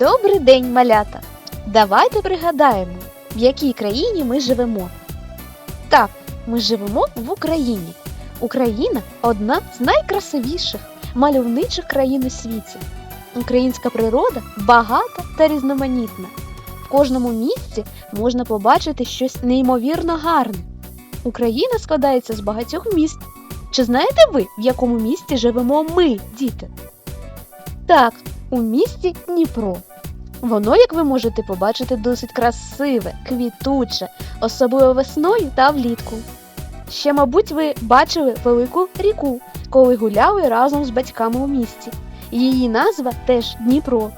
Добрий день, малята! Давайте пригадаємо, в якій країні ми живемо. Так, ми живемо в Україні. Україна одна з найкрасивіших мальовничих країн у світі. Українська природа багата та різноманітна. В кожному місці можна побачити щось неймовірно гарне. Україна складається з багатьох міст. Чи знаєте ви, в якому місті живемо ми, діти? Так, у місті Дніпро. Воно, як ви можете побачити, досить красиве, квітуче, особливо весною та влітку. Ще, мабуть, ви бачили велику ріку, коли гуляли разом з батьками у місті. Її назва теж Дніпро.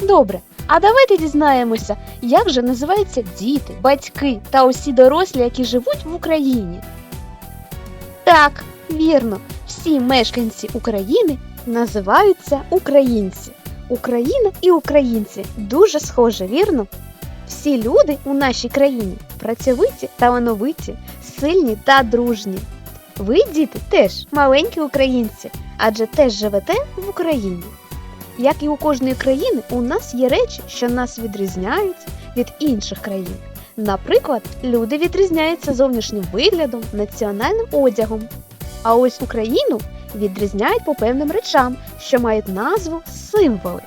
Добре, а давайте дізнаємося, як же називаються діти, батьки та усі дорослі, які живуть в Україні. Так, вірно, всі мешканці України називаються українці. Україна і українці дуже схожі, вірно? Всі люди у нашій країні працьовиті, талановиті, сильні та дружні. Ви, діти, теж маленькі українці, адже теж живете в Україні. Як і у кожної країни, у нас є речі, що нас відрізняють від інших країн. Наприклад, люди відрізняються зовнішнім виглядом, національним одягом. А ось Україну відрізняють по певним речам, що мають назву символи.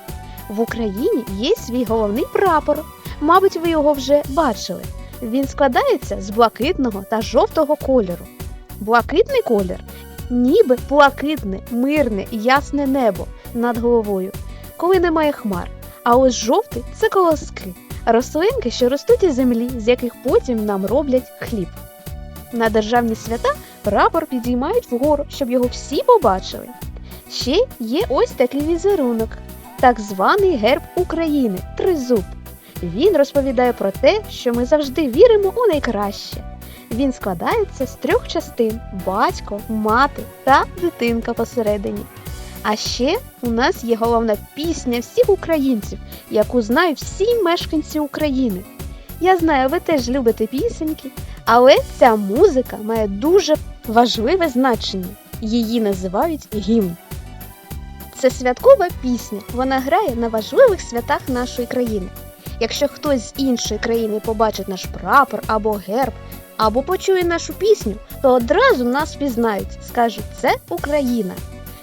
В Україні є свій головний прапор. Мабуть, ви його вже бачили. Він складається з блакитного та жовтого кольору. Блакитний колір ніби блакитне, мирне, ясне небо над головою, коли немає хмар. А ось жовтий це колоски, рослинки, що ростуть із землі, з яких потім нам роблять хліб. На державні свята прапор підіймають вгору, щоб його всі побачили. Ще є ось такий візерунок, так званий герб України тризуб. Він розповідає про те, що ми завжди віримо у найкраще. Він складається з трьох частин: батько, мати та дитинка посередині. А ще у нас є головна пісня всіх українців, яку знають всі мешканці України. Я знаю, ви теж любите пісеньки, але ця музика має дуже важливе значення. Її називають гімн. Це святкова пісня. Вона грає на важливих святах нашої країни. Якщо хтось з іншої країни побачить наш прапор або герб, або почує нашу пісню, то одразу нас пізнають, скажуть це Україна.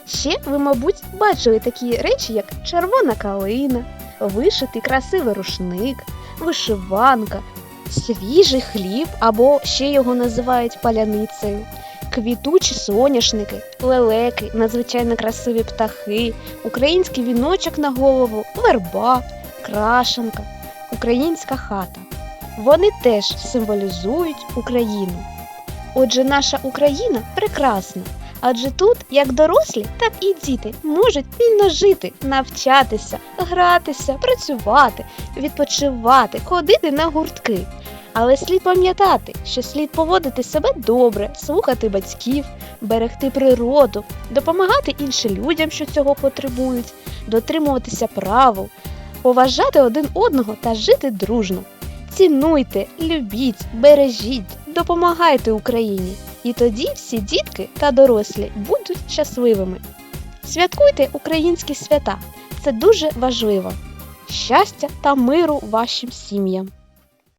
Ще ви, мабуть, бачили такі речі, як червона калина, вишитий красивий рушник, вишиванка, свіжий хліб, або ще його називають паляницею, квітучі соняшники, лелеки, надзвичайно красиві птахи, український віночок на голову, верба, крашенка, українська хата. Вони теж символізують Україну. Отже, наша Україна прекрасна, адже тут як дорослі, так і діти можуть вільно жити, навчатися, гратися, працювати, відпочивати, ходити на гуртки. Але слід пам'ятати, що слід поводити себе добре, слухати батьків, берегти природу, допомагати іншим людям, що цього потребують, дотримуватися правил, поважати один одного та жити дружно. Цінуйте, любіть, бережіть, допомагайте Україні. І тоді всі дітки та дорослі будуть щасливими. Святкуйте українські свята. Це дуже важливо. Щастя та миру вашим сім'ям!